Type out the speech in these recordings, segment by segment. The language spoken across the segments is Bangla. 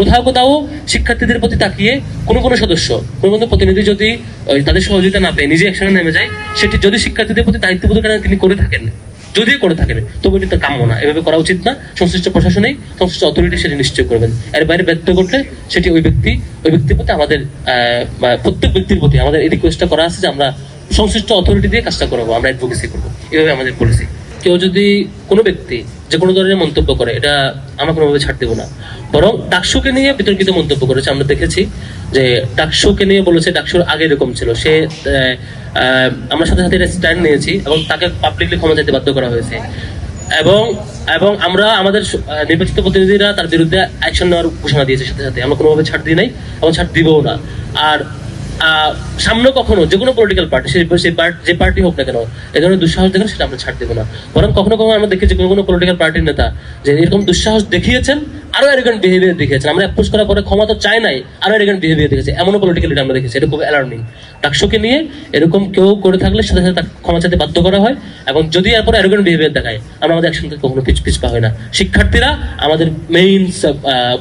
কোথাও কোথাও শিক্ষার্থীদের প্রতি তাকিয়ে কোনো কোনো সদস্য, কোনো কোনো প্রতিনিধি যদি তাদের সহযোগিতা না পেয়ে নিজে একসঙ্গে নেমে যায়, সেটি যদি শিক্ষার্থীদের প্রতি দায়িত্ববোধ তিনি করে থাকেন যদি করে থাকেন, তবে এটি কাম্য না। এভাবে করা উচিত না। সংশ্লিষ্ট প্রশাসনেই সংশ্লিষ্ট অথরিটি সেটি নিশ্চয় করবেন। এর বাইরে ব্যর্থ করলে সেটি ওই ব্যক্তি, ওই ব্যক্তির প্রতি আমাদের প্রত্যেক ব্যক্তির প্রতি আমাদের এই রিকোয়েস্টটা করা আছে যে আমরা সংশ্লিষ্ট অথরিটি দিয়ে কাজটা করব, আমরা অ্যাডভোকেসি করব। এভাবে আমাদের পলিসি কেউ যদি কোনো ব্যক্তি যে কোনো ধরনের মন্তব্য করে, এটা আমরা কোনোভাবে ছাড় দেবো না। বরং ডাকসুকে নিয়ে বিতর্কিত মন্তব্য করেছে, আমরা দেখেছি যে ডাকসুকে নিয়ে বলেছে ডাকসুর আগে এরকম ছিল। সে আমরা সাথে সাথে স্ট্যান্ড নিয়েছি এবং তাকে পাবলিকলি ক্ষমা চাইতে বাধ্য করা হয়েছে। এবং এবং আমরা আমাদের নির্বাচিত প্রতিনিধিরা তার বিরুদ্ধে অ্যাকশন নেওয়ার ঘোষণা দিয়েছে সাথে সাথে। আমরা কোনোভাবে ছাড় দিই নাই এবং ছাড় দিবও না। আর সামনে কখনো যে কোনো পলিটিক্যাল পার্টি যে পার্টি হোক না কেন এই ধরনের দুঃসাহস দেখেন সেটা আমরা ছাড় দেবো না। বরং কখনো কখনো আমরা দেখেছি কোনো কোনো পলিটিক্যাল পার্টির নেতা যে এরকম দুঃসাহস দেখিয়েছেন আরও এরকম বিহেভিয়ার দেখিয়েছেন। আমরা অ্যাপ্রোচ করার পরে ক্ষমা তো চাই নাই আরও এরকম বিহেভিয়ার দেখেছি এমনও পলিটিক্যাল লিডার আমরা দেখেছি, এটা খুব অ্যালার্মিং ডাকসুকে নিয়ে এরকম কেউ করে থাকলে সাথে সাথে তাকে ক্ষমা চাইতে বাধ্য করা হয় এবং যদি এরপরে এরকম বিহেভিয়ার দেখায়, আমরা আমাদের অ্যাকশন থেকে কখনো পিছ পিছ পা হয় না। শিক্ষার্থীরা আমাদের মেইন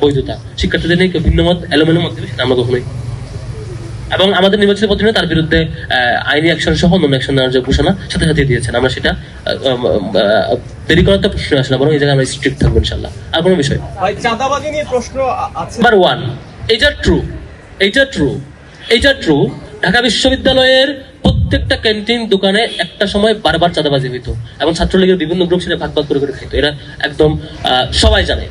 বৈধতা। শিক্ষার্থীদের নিয়ে কেউ ভিন্ন মত, এলোমেলো দেবে আমরা কখনোই এবং আমাদের নির্বাচিত প্রতিনিধি তার বিরুদ্ধে আইনি অ্যাকশন সহ অন্য অ্যাকশন নেওয়ার যে ঘোষণা সাথে সাথে দিয়েছেন। আমরা সেটা দেরি করার তো প্রশ্ন আসে না বরং এই জায়গায় আমরা স্ট্রিক্ট থাকব ইনশাল্লাহ আর কোনো বিষয়? চাঁদাবাজি নিয়ে প্রশ্ন নাম্বার ওয়ান ট্রু এইটা ট্রু ট্রু ঢাকা বিশ্ববিদ্যালয়ের প্রত্যেকটা ক্যান্টিন দোকানে একটা সময় বারবার চাঁদাবাজি হইতো এবং ছাত্রলীগের বিভিন্ন গ্রুপ সেটা ভাগ ভাগ করে করে খাইতো। এরা একদম সবাই জানে।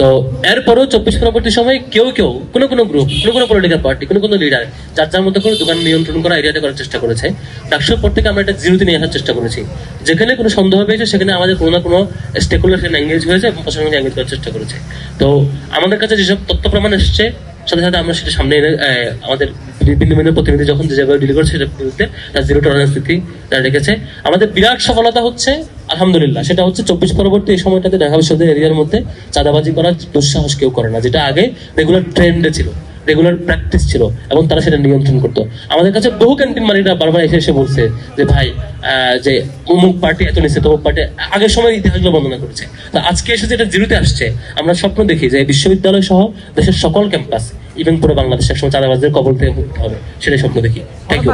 তো এরপরও চব্বিশ পরবর্তী সময়ে কেউ কেউ, কোনো কোনো গ্রুপ কোনো কোনো পলিটিক্যাল পার্টি কোনো কোনো লিডার যার যার মধ্যে করে দোকান নিয়ন্ত্রণ করা এরিয়াতে করার চেষ্টা করেছে। ডাকসুর পর থেকে আমরা এটা জিরোতে নিয়ে আসার চেষ্টা করেছি। যেখানে কোনো সন্দেহ পেয়েছে, সেখানে আমাদের কোনো না কোনো স্টেকুলার সেখানে এঙ্গেজ হয়েছে এবং প্রশাসন এঙ্গেজ করার চেষ্টা করেছে। তো আমাদের কাছে যেসব তথ্য প্রমাণ এসছে, সাথে সাথে আমরা সেটা সামনে এনে আমাদের বিভিন্ন প্রতিনিধি যখন যে জায়গায় ডিল করছে সেটার বিরুদ্ধে তার জিরো টলারেন্স নীতি রেখেছে। আমাদের বিরাট সফলতা হচ্ছে আলহামদুলিল্লাহ, সেটা হচ্ছে চব্বিশ পরবর্তী এই সময়টাতে ঢাকা বিশ্ববিদ্যালয় এরিয়ার মধ্যে চাঁদাবাজি করার দুঃসাহস কেউ করে না, যেটা আগে রেগুলার ট্রেন্ডে ছিল রেগুলার প্র্যাকটিস ছিল, এবং তারা সেটা নিয়ন্ত্রণ করতো। আমাদের কাছে বহু ক্যান্টিন মালিকরা বারবার এসে এসে বলছে যে, ভাই যে অমুক পার্টি এত নিচ্ছে তমুক পার্টি আগের সময় ইতিহাসগুলো বর্ণনা করেছে। তো আজকে এসে যেটা জিরোতে আসছে, আমরা স্বপ্ন দেখি যে বিশ্ববিদ্যালয় সহ দেশের সকল ক্যাম্পাস ইভেন পুরো বাংলাদেশ একসময় চাঁদাবাজদের কবল থেকে মুক্ত হবে, সেটাই স্বপ্ন দেখি। থ্যাংক ইউ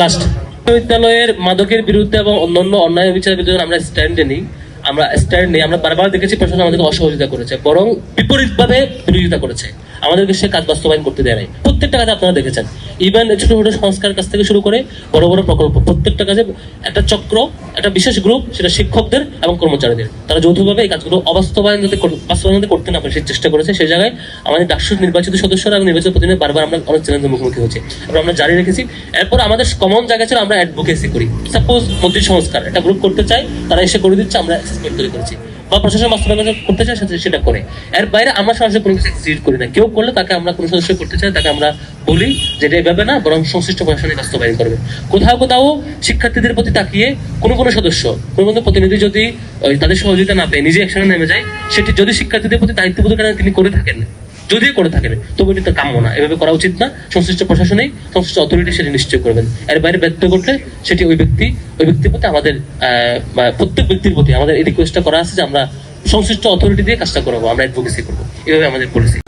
লাস্ট বিশ্ববিদ্যালয়ের মাদকের বিরুদ্ধে এবং অন্যান্য অন্যায় বিচারের বিরুদ্ধে আমরা স্ট্যান্ডে নিই, আমরা স্ট্যান্ড নেই, আমরা বারবার দেখেছি প্রশাসন আমাদেরকে অসহযোগিতা করেছে, বরং বিপরীতভাবে বিরোধিতা করেছে। আমাদেরকে সে কাজ বাস্তবায়ন করতে দেয় নাই। প্রত্যেকটা কাজ আপনারা দেখেছেন। ইভেন ছোট সংস্কার কাজ থেকে শুরু করে বড় বড় প্রকল্প। প্রত্যেকটা কাজে একটা চক্র, একটা বিশেষ গ্রুপ সেটা শিক্ষকদের এবং কর্মচারীদের। তারা যৌথভাবে এই কাজগুলো অবাস্তবায়ন যাতে বাস্তবায়ন যাতে করতে না পারে, সেই চেষ্টা করেছে। সেই জায়গায় আমাদের ডাকসুর নির্বাচিত সদস্যরা এবং নির্বাচিত প্রতিনিধি বারবার আমরা অনেক চ্যালেঞ্জের মুখোমুখি হচ্ছে এবং আমরা জারি রেখেছি। এরপর আমাদের কমন জায়গা ছিল আমরা অ্যাডভোকেসি করি। সাপোজ মন্ত্রী সংস্কার, একটা গ্রুপ করতে চাই তারা এসে করে দিচ্ছে, আমরা অ্যাসেসমেন্ট তৈরি করেছি। বা প্রশাসন বাস্তবায়ন করতে চায় সেটা করে। এর বাইরে আমরা সরাসরি কোনো কিছু এক্সিট করি না। কেউ করলে তাকে আমরা কোনো সদস্য করতে চাই, তাকে আমরা বলি যে এটা এভাবে না, বরং সংশ্লিষ্ট প্রশাসনে বাস্তবায়ন করবে। কোথাও কোথাও শিক্ষার্থীদের প্রতি তাকিয়ে কোনো কোনো সদস্য, কোনো কোনো প্রতিনিধি যদি তাদের সহযোগিতা না পেয়ে নিজে একসঙ্গে নেমে যায়, সেটি যদি শিক্ষার্থীদের প্রতি দায়িত্ববোধ তিনি করে থাকেন? যদিও করে থাকেন, তবে এটা কাম্য না। এভাবে করা উচিত না। সংশ্লিষ্ট প্রশাসনেই সংশ্লিষ্ট অথরিটি সেটি নিশ্চয় করবেন। এর বাইরে ব্যর্থ করলে সেটি ওই ব্যক্তি, ওই ব্যক্তির প্রতি আমাদের প্রত্যেক ব্যক্তির প্রতি আমাদের এই রিকোয়েস্টটা করা আছে যে আমরা সংশ্লিষ্ট অথরিটি দিয়ে কাজটা করব, আমরা অ্যাডভোকেসি করব। এভাবে আমাদের পলিসি